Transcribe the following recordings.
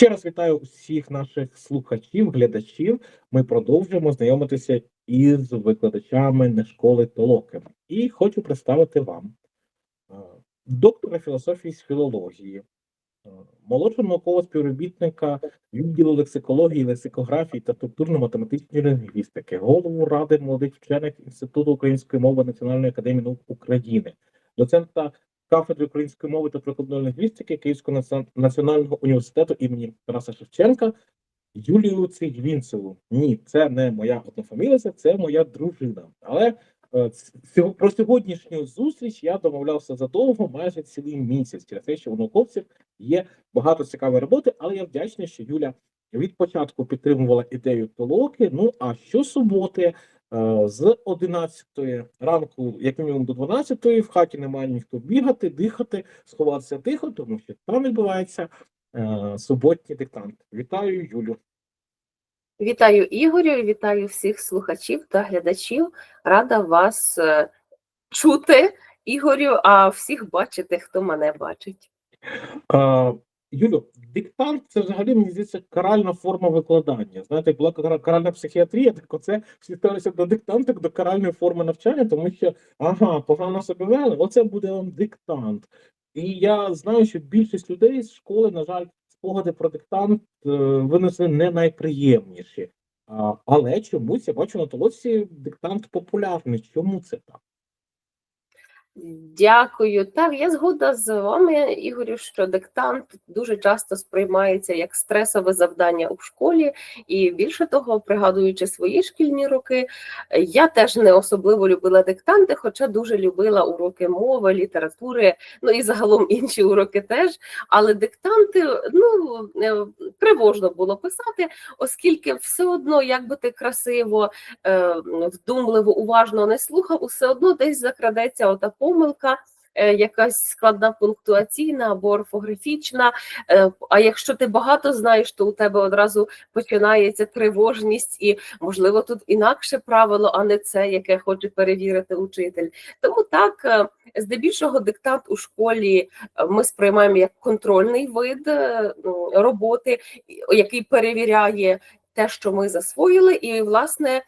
Ще раз вітаю усіх наших слухачів, глядачів. Ми продовжуємо знайомитися із викладачами не школи Толоки. І хочу представити вам е, доктора філософії з філології, е, молодшого наукового співробітника відділу лексикології, лексикографії та структурно-математичної лінгвістики, голову Ради молодих вчених Інституту української мови Національної академії наук України, доцента кафедри української мови та прикладної лінгвістики Київського національного університету імені Тараса Шевченка Юлію Цигвінцеву. Ні, це не моя однофамілиця, це моя дружина. Але е, про сьогоднішню зустріч я домовлявся задовго, майже цілий місяць, через те, що у науковців є багато цікавої роботи, але я вдячний, що Юля від початку підтримувала ідею толоки. Ну а щосуботи е, з 11 ранку, як мінімум до 12, в хаті немає ніхто бігати, дихати, сховатися тихо, тому що там відбувається е, суботній диктант. Вітаю, Юлю. Вітаю Ігорю, вітаю всіх слухачів та глядачів. Рада вас е, чути, Ігорю, а всіх бачити, хто мене бачить. Юлю, диктант це взагалі мені здається каральна форма викладання. Знаєте, як була каральна психіатрія, так оце всі ставилися до диктанту до каральної форми навчання, тому що ага, погано себе вели, оце буде вам диктант. І я знаю, що більшість людей з школи, на жаль, спогади про диктант е, винесли не найприємніші. Але чомусь я бачу на толоці диктант популярний. Чому це так? Дякую. Так, я згодна з вами, Ігорю, що диктант дуже часто сприймається як стресове завдання у школі, і більше того, пригадуючи свої шкільні роки, я теж не особливо любила диктанти, хоча дуже любила уроки мови, літератури, ну і загалом інші уроки теж. Але диктанти ну е, тривожно було писати, оскільки все одно, як би ти красиво, е, вдумливо, уважно не слухав, усе одно десь закрадеться ота помилка. е, Якась складна пунктуаційна або орфографічна. Е, А якщо ти багато знаєш, то у тебе одразу починається тривожність, і можливо тут інакше правило, а не це, яке хоче перевірити учитель. Тому так, е, здебільшого, диктант у школі ми сприймаємо як контрольний вид ну, роботи, який перевіряє те, що ми засвоїли, і власне.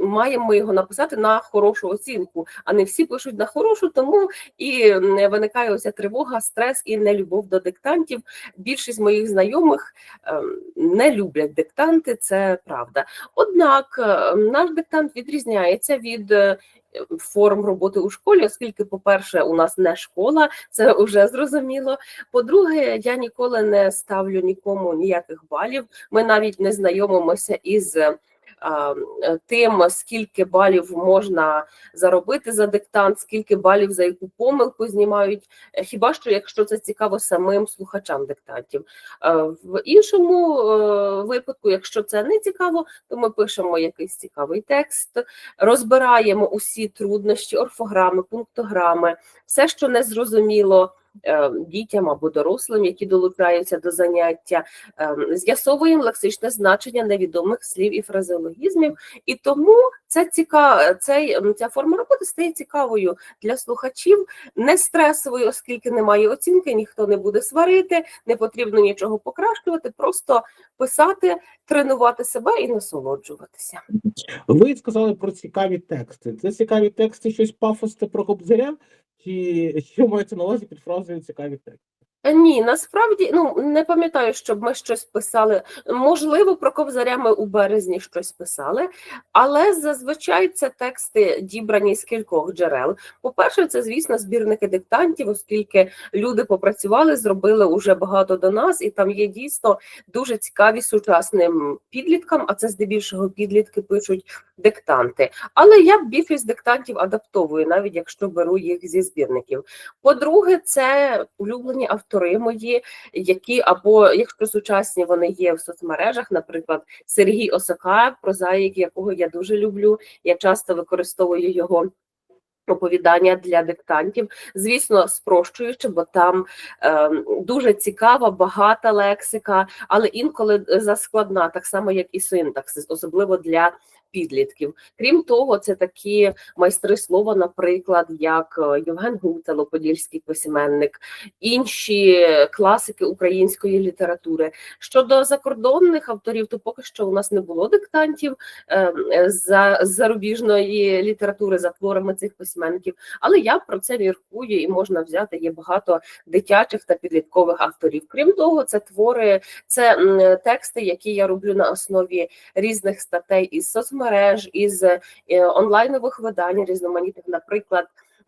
Маємо його написати на хорошу оцінку, а не всі пишуть на хорошу, тому і не виникає оця тривога, стрес і нелюбов до диктантів. Більшість моїх знайомих ем, не люблять диктанти, це правда. Однак е, наш диктант відрізняється від е, форм роботи у школі, оскільки, по-перше, у нас не школа, це вже зрозуміло. По-друге, я ніколи не ставлю нікому ніяких балів. Ми навіть не знайомимося із тим, скільки балів можна заробити за диктант, скільки балів за яку помилку знімають. Е, Хіба що якщо це цікаво самим слухачам диктантів. Е, В іншому е, випадку, якщо це не цікаво, то ми пишемо якийсь цікавий текст, розбираємо усі труднощі, орфограми, пунктограми, все, що не зрозуміло е, дітям або дорослим, які долучаються до заняття, е, з'ясовуємо лексичне значення невідомих слів і фразеологізмів, і тому ця ціка, цей, ця форма роботи стає цікавою для слухачів, не стресовою, оскільки немає оцінки, ніхто не буде сварити, не потрібно нічого покращувати, просто писати, тренувати себе і насолоджуватися. Ви сказали про цікаві тексти. Це цікаві тексти, щось пафосне про Кобзаря, чи що мається на увазі під фразою цікаві тексти? Е, Ні, насправді ну не пам'ятаю, щоб ми щось писали. Можливо, про ковзаря ми у березні щось писали, але зазвичай це тексти дібрані з кількох джерел. По-перше, це звісно збірники диктантів, оскільки люди попрацювали, зробили уже багато до нас, і там є дійсно дуже цікаві сучасним підліткам. А це здебільшого підлітки пишуть диктанти. Але я більшість диктантів адаптовую, навіть якщо беру їх зі збірників. По-друге, це улюблені автори мої, які або якщо сучасні вони є в соцмережах, наприклад, Сергій Осака, прозаїк, якого я дуже люблю. Я часто використовую його. Оповідання для диктантів, звісно, спрощуючи, бо там е, дуже цікава, багата лексика, але інколи заскладна, так само як і синтаксис, особливо для підлітків. Крім того, це такі майстри слова, наприклад, як е, Євген Гутело, подільський письменник, інші класики української літератури. Щодо закордонних авторів, то поки що у нас не було диктантів е, е, за зарубіжної літератури за творами цих письменників. Але я про це міркую і можна взяти. Є багато дитячих та підліткових авторів. Крім того, це твори, це тексти, які я роблю на основі різних статей із соцмереж, із е, онлайнових видань різноманітних, наприклад.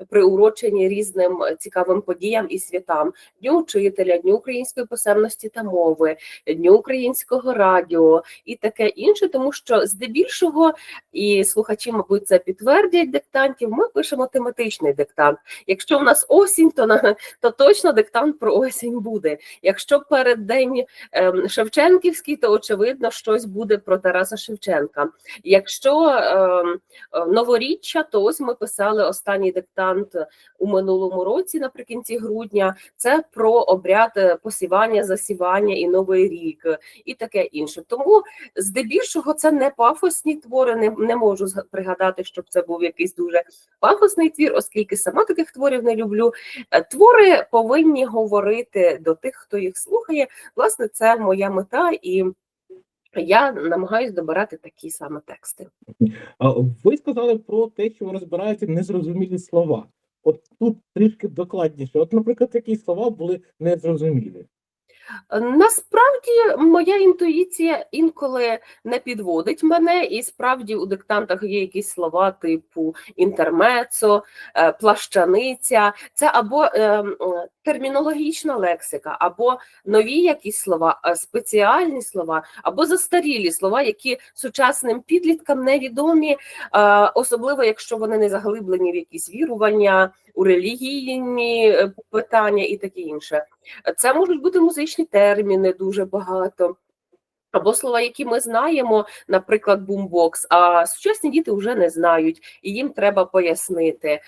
Приурочені різним е, цікавим подіям і святам Дню учителя, Дню української писемності та мови, Дню українського радіо і таке інше, тому що здебільшого і слухачі, мабуть, це підтвердять диктантів. Ми пишемо тематичний диктант. Якщо в нас осінь, то на то точно диктант про осінь буде. Якщо перед день ем, Шевченківський, то очевидно щось буде про Тараса Шевченка. Якщо ем, е, новоріччя, то ось ми писали останній диктант у минулому році, наприкінці грудня. Це про обряд е, посівання, засівання і новий рік, і таке інше. Тому здебільшого це не пафосні твори. Не, не можу пригадати, щоб це був якийсь дуже пафосний твір, оскільки сама таких творів не люблю. Е, Твори повинні говорити до тих, хто їх слухає. Власне, це моя мета, і я намагаюсь добирати такі саме тексти. Ви сказали про те, що ви розбираєте незрозумілі слова. От тут трішки докладніше. От, наприклад, які слова були незрозумілі. Насправді моя інтуїція інколи не підводить мене, і справді у диктантах є якісь слова типу інтермецо, е, плащаниця. Це або е, термінологічна лексика, або нові якісь слова, е, спеціальні слова, або застарілі слова, які сучасним підліткам невідомі, особливо якщо вони не заглиблені в якісь вірування, у релігійні питання і таке інше. Це можуть бути музичні терміни дуже багато. Або слова, які ми знаємо, наприклад, бумбокс, а сучасні діти вже не знають, і їм треба пояснити.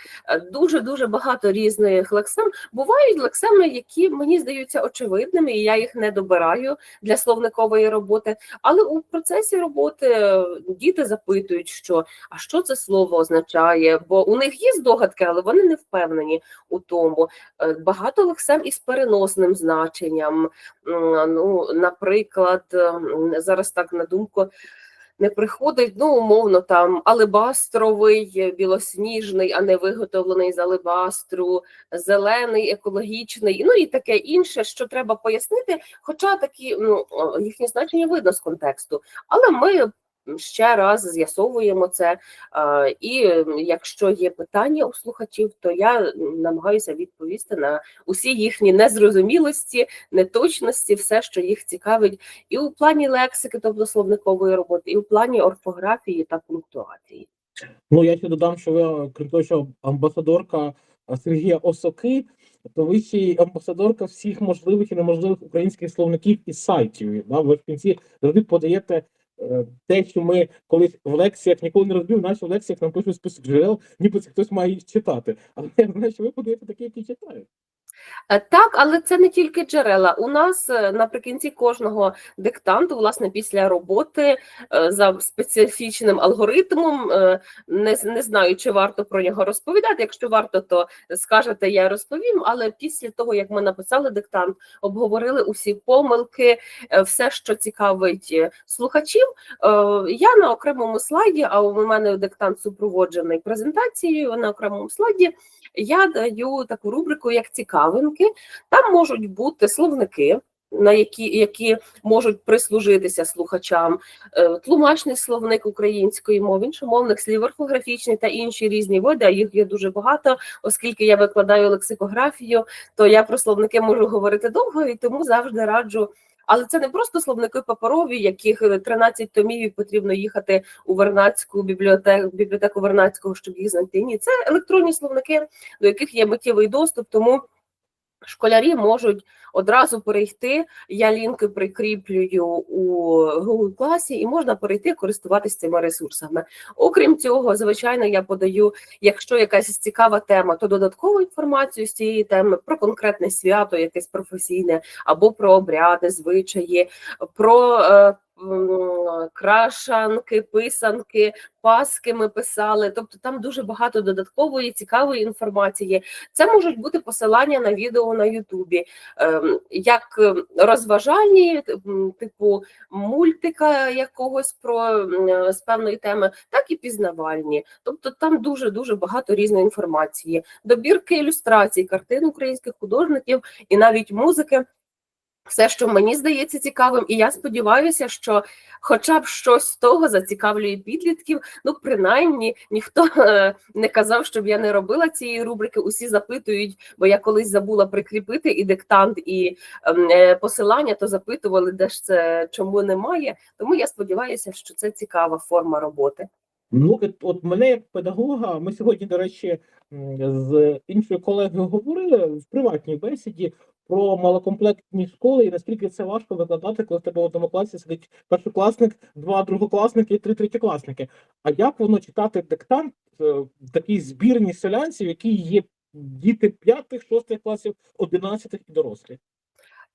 Дуже дуже багато різних лексем. Бувають лексеми, які мені здаються очевидними, і я їх не добираю для словникової роботи. Але у процесі роботи е, діти запитують, що а що це слово означає, бо у них є здогадки, але вони не впевнені у тому. Е, Багато лексем із переносним значенням. Ну, наприклад, м, зараз так на думку не приходить, ну, умовно, там алебастровий, е, білосніжний, а не виготовлений з алебастру, зелений, екологічний, ну і таке інше, що треба пояснити. Хоча такі ну, їхнє значення видно з контексту. Але ми ще раз з'ясовуємо це. І якщо є питання у слухачів, то я намагаюся відповісти на усі їхні незрозумілості, неточності, все, що їх цікавить, і у плані лексики, тобто словникової роботи, і у плані орфографії та пунктуації. Ну, я ще додам, що ви, крім того, що амбасадорка Сергія Осоки, то ви ще й амбасадорка всіх можливих і неможливих українських словників і сайтів. Да? Ви в кінці завжди подаєте те, що ми колись в лекціях ніколи не розбив, наші в лекціях нам пишуть список джерел, ніби це хтось має їх читати. Але я знаю, що ви подаєте такі, які читають. Е, Так, але це не тільки джерела. У нас е, наприкінці кожного диктанту, власне, після роботи е, за специфічним алгоритмом, не, не знаю, чи варто про нього розповідати. Якщо варто, то скажете, я розповім. Але після того, як ми написали диктант, обговорили усі помилки, все, що цікавить слухачів. Я на окремому слайді, а у мене диктант супроводжений презентацією на окремому слайді. Я даю таку рубрику, як цікавинки. Там можуть бути словники, на які, які можуть прислужитися слухачам, е, тлумачний словник української мови, іншомовних слів, орфографічний та інші різні види. А їх є дуже багато, оскільки я викладаю лексикографію, то я про словники можу говорити довго і тому завжди раджу. Але це не просто словники паперові, яких 13 томів і потрібно їхати у Вернацьку бібліотеку, бібліотеку Вернацького, щоб їх знайти. Ні, це електронні словники, до яких є миттєвий доступ, тому школярі можуть одразу перейти. Я лінки прикріплюю у Google класі, і можна перейти користуватися цими ресурсами. Окрім цього, звичайно, я подаю, якщо якась цікава тема, то додаткову інформацію з цієї теми про конкретне свято, якесь професійне, або про обряди, звичаї, про е, крашанки, писанки, паски ми писали. Тобто там дуже багато додаткової цікавої інформації. Це можуть бути посилання на відео на Ютубі, ем, як розважальні, типу мультика якогось про з певної теми, так і пізнавальні. Тобто там дуже дуже багато різної інформації, добірки ілюстрацій, картин українських художників і навіть музики. Все, що мені здається цікавим, і я сподіваюся, що хоча б щось з того зацікавлює підлітків. Ну, принаймні, ніхто е, не казав, щоб я не робила цієї рубрики. Усі запитують, бо я колись забула прикріпити і диктант, і ем, е, посилання, то запитували, де ж це чому немає. Тому я сподіваюся, що це цікава форма роботи. Ну, от, от мене як педагога, ми сьогодні, до речі, з іншою колегою говорили в приватній бесіді про малокомплектні школи і наскільки це важко викладати, коли в тебе в одному класі сидить першокласник, два другокласники і три третєкласники. А як воно читати диктант е, в такій збірній селянців, які є діти п'ятих, шостих класів, одинадцятих і дорослі?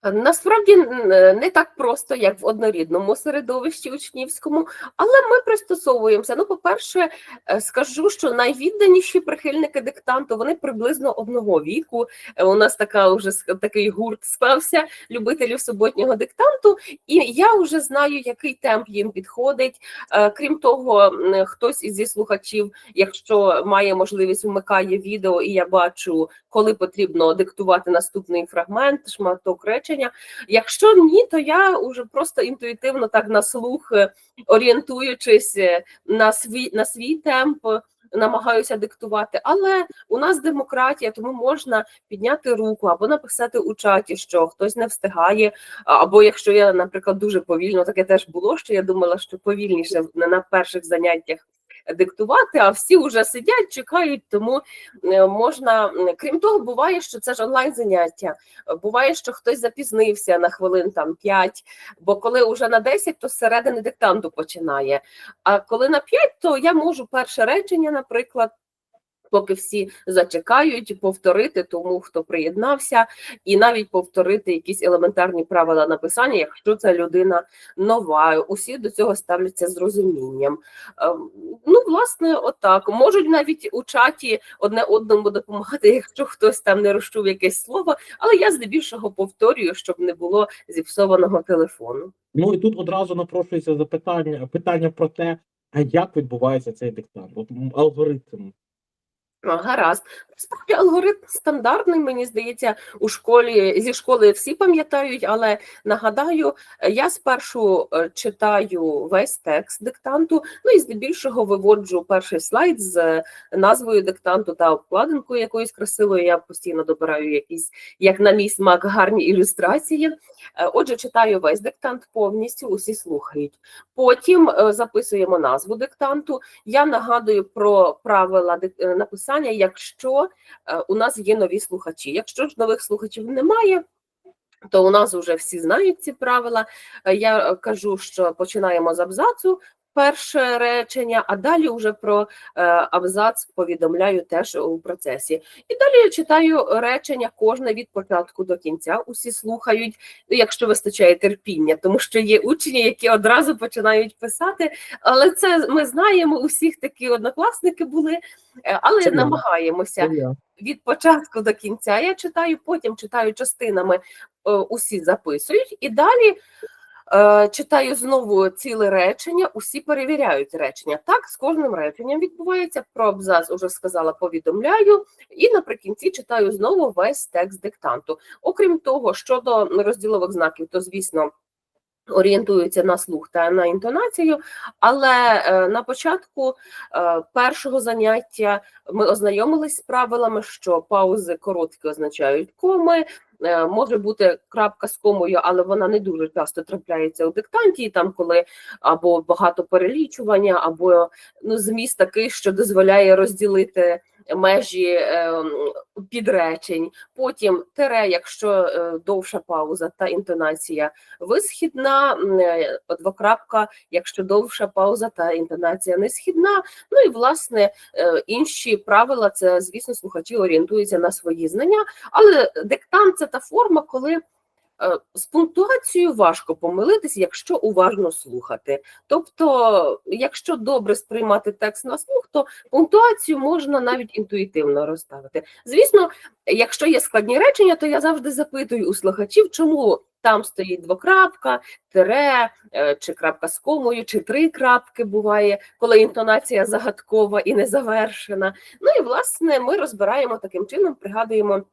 Насправді не так просто, як в однорідному середовищі учнівському, але ми пристосовуємося. Ну, по-перше, е, скажу, що найвідданіші прихильники диктанту вони приблизно одного віку. Е, У нас така вже такий гурт склався любителів суботнього диктанту, і я вже знаю, який темп їм підходить. Е, Крім того, хтось із зі слухачів, якщо має можливість, вмикає відео, і я бачу, коли потрібно диктувати наступний фрагмент, шматок речення. Якщо ні, то я вже просто інтуїтивно так на слух, е, орієнтуючись е, на свій на свій темп. е, Намагаюся диктувати, але у нас демократія, тому можна підняти руку або написати у чаті, що хтось не встигає. Або якщо я, наприклад, дуже повільно, таке теж було, що я думала, що повільніше на перших заняттях диктувати, а всі вже сидять, чекають, тому е, можна. Крім того, буває, що це ж онлайн заняття. Буває, що хтось запізнився на хвилин там 5, бо коли вже на 10, то з середини диктанту починає. А коли на 5, то я можу перше речення, наприклад. Поки всі зачекають, повторити тому, хто приєднався, і навіть повторити якісь елементарні правила написання, якщо це людина нова. Усі до цього ставляться з розумінням. Ем, Ну, власне, отак. Можуть навіть у чаті одне одному допомагати, якщо хтось там не розчув якесь слово, але я здебільшого повторюю, щоб не було зіпсованого телефону. Ну і тут одразу напрошується запитання питання про те, як відбувається цей диктант? От алгоритм. Гаразд. Насправді алгоритм стандартний, мені здається, у школі зі школи всі пам'ятають, але нагадаю, я спершу е, читаю весь текст диктанту, ну і здебільшого виводжу перший слайд з е, назвою диктанту та обкладинкою якоюсь красивою. Я постійно добираю якісь, як на мій смак, гарні ілюстрації. Е, Отже, читаю весь диктант повністю, усі слухають. Потім записуємо назву диктанту. Я нагадую про правила е, написання, якщо е, у нас є нові слухачі. Якщо ж нових слухачів немає, то у нас вже всі знають ці правила. Е, Я кажу, що починаємо з абзацу. Перше речення, а далі вже про е, абзац повідомляю теж у процесі. І далі я читаю речення кожне від початку до кінця. Усі слухають, ну, якщо вистачає терпіння, тому що є учні, які одразу починають писати. Але це ми знаємо, у всіх такі однокласники були, е, але Це намагаємося Це від початку до кінця. Я читаю, потім читаю частинами, е, усі записують, і далі читаю знову ціле речення, усі перевіряють речення. Так, з кожним реченням відбувається. Про абзац уже сказала, повідомляю, і наприкінці читаю знову весь текст диктанту. Окрім того, щодо розділових знаків, то звісно. Орієнтуються на слух та на інтонацію, але е, на початку е, першого заняття ми ознайомились з правилами, що паузи короткі означають коми. Е, Може бути крапка з комою, але вона не дуже часто трапляється у диктанті, там, коли або багато перелічування, або ну, зміст такий, що дозволяє розділити межі е, підречень. Потім тире, якщо е, довша пауза та інтонація висхідна, е, двокрапка, якщо довша пауза та інтонація несхідна. Ну і власне е, інші правила це, звісно, слухачі орієнтуються на свої знання, але диктант це та форма, коли З пунктуацією важко помилитися, якщо уважно слухати. Тобто, якщо добре сприймати текст на слух, то пунктуацію можна навіть інтуїтивно розставити. Звісно, якщо є складні речення, то я завжди запитую у слухачів, чому там стоїть двокрапка, тире, е, чи крапка з комою, чи три крапки буває, коли інтонація загадкова і незавершена. Ну і власне ми розбираємо таким чином, пригадуємо.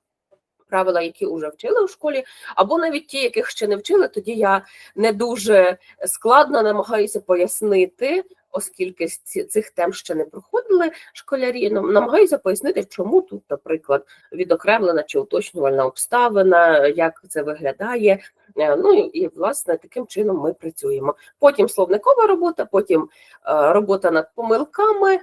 Правила, які вже вчили у школі, або навіть ті, яких ще не вчили, тоді я не дуже складно намагаюся пояснити, оскільки цих тем ще не проходили школярі. нам- Намагаюся пояснити, чому тут, наприклад, відокремлена чи уточнювальна обставина, як це виглядає. Е, Ну і, і власне таким чином ми працюємо. Потім словникова робота, потім е, робота над помилками.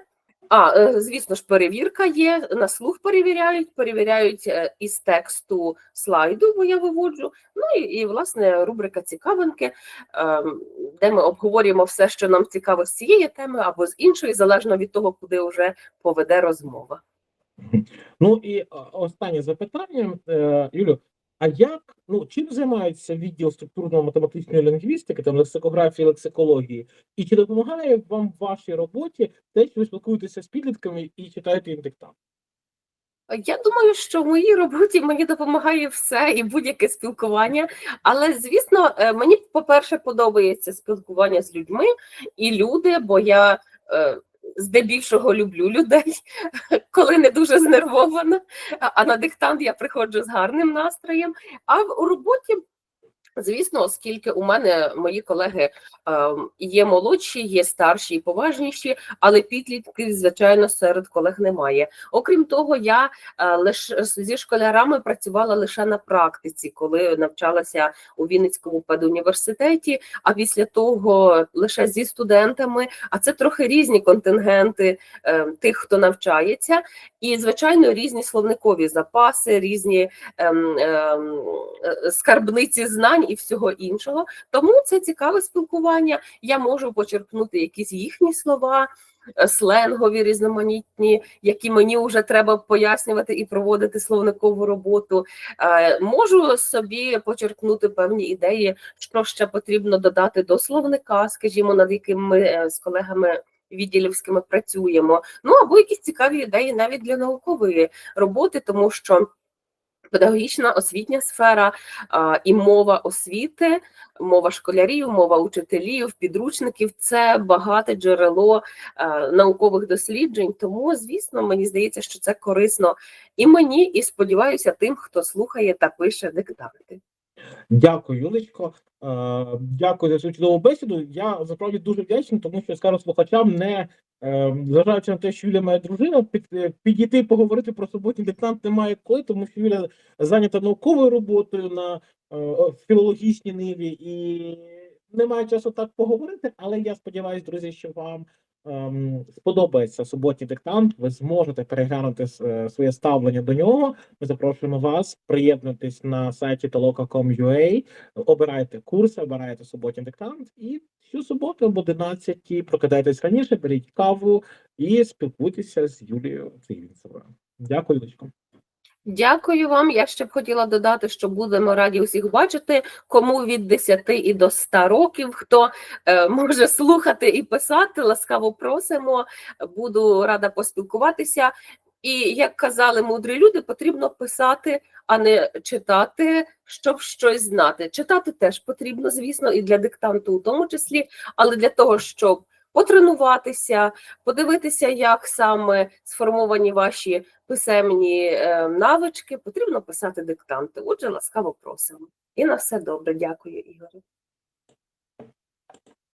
А, е, звісно ж, перевірка є, на слух перевіряють, перевіряють е, із тексту слайду, бо я виводжу. Ну і, і власне рубрика цікавинки, ем, де ми обговорюємо все, що нам цікаво з цієї теми або з іншої, залежно від того, куди вже поведе розмова. Ну і останнє запитання, е, Юлю. А як ну чим займається відділ структурно-математичної лінгвістики, там лексикографії, лексикології, і чи допомагає вам в вашій роботі те, що ви спілкуєтеся з підлітками і читаєте їм диктант? Я думаю, що в моїй роботі мені допомагає все і будь-яке спілкування. Але звісно, е, мені, по-перше, подобається спілкування з людьми і люди, бо я е, здебільшого люблю людей, коли не дуже знервована. А на диктант я приходжу з гарним настроєм. А в- роботі. Звісно, оскільки у мене мої колеги ем, є молодші, є старші і поважніші, але підлітків, звичайно, серед колег немає. Окрім того, я е, лише зі школярами працювала лише на практиці, коли навчалася у Вінницькому педуніверситеті, а після того лише зі студентами. А це трохи різні контингенти е, тих, хто навчається, і звичайно різні словникові запаси, різні ем, ем, е, скарбниці знань і всього іншого. Тому це цікаве спілкування. Я можу почерпнути якісь їхні слова. е, Сленгові різноманітні, які мені вже треба пояснювати і проводити словникову роботу. Е, Можу собі почерпнути певні ідеї, що ще потрібно додати до словника, скажімо, над яким ми е, з колегами відділівськими працюємо. Ну або якісь цікаві ідеї навіть для наукової роботи, тому що. Педагогічна освітня сфера і мова освіти, мова школярів, мова учителів, підручників це багате джерело а, наукових досліджень. Тому, звісно, мені здається, що це корисно і мені, і сподіваюся, тим, хто слухає та пише диктанти. Дякую, Юлечко. Е, Дякую за цю чудову бесіду. Я насправді дуже вдячний, тому що скажу слухачам, не е, зважаючи на те, що Юля має дружину, під, е, підійти поговорити про суботній диктант немає коли, тому що Юля зайнята науковою роботою на е, філологічній ниві і немає часу так поговорити. Але я сподіваюся, друзі, що вам ем, сподобається суботній диктант. Ви зможете переглянути е, своє ставлення до нього. Ми запрошуємо вас приєднатись на сайті toloka.com.ua, обирайте курси, обирайте суботній диктант, і всю суботу об 11 прокидайтесь раніше, беріть каву і спілкуйтеся з Юлією Цивінцевою. Дякую, Лучко. Дякую вам. Я ще б хотіла додати, що будемо раді усіх бачити, кому від 10 і до 100 років, хто е, може слухати і писати. Ласкаво просимо. Буду рада поспілкуватися. І як казали мудрі люди, потрібно писати, а не читати, щоб щось знати. Читати теж потрібно, звісно, і для диктанту, у тому числі, але для того, щоб потренуватися, подивитися, як саме сформовані ваші писемні е, навички, потрібно писати диктанти. Отже, ласкаво просимо. І на все добре. Дякую, Ігоре.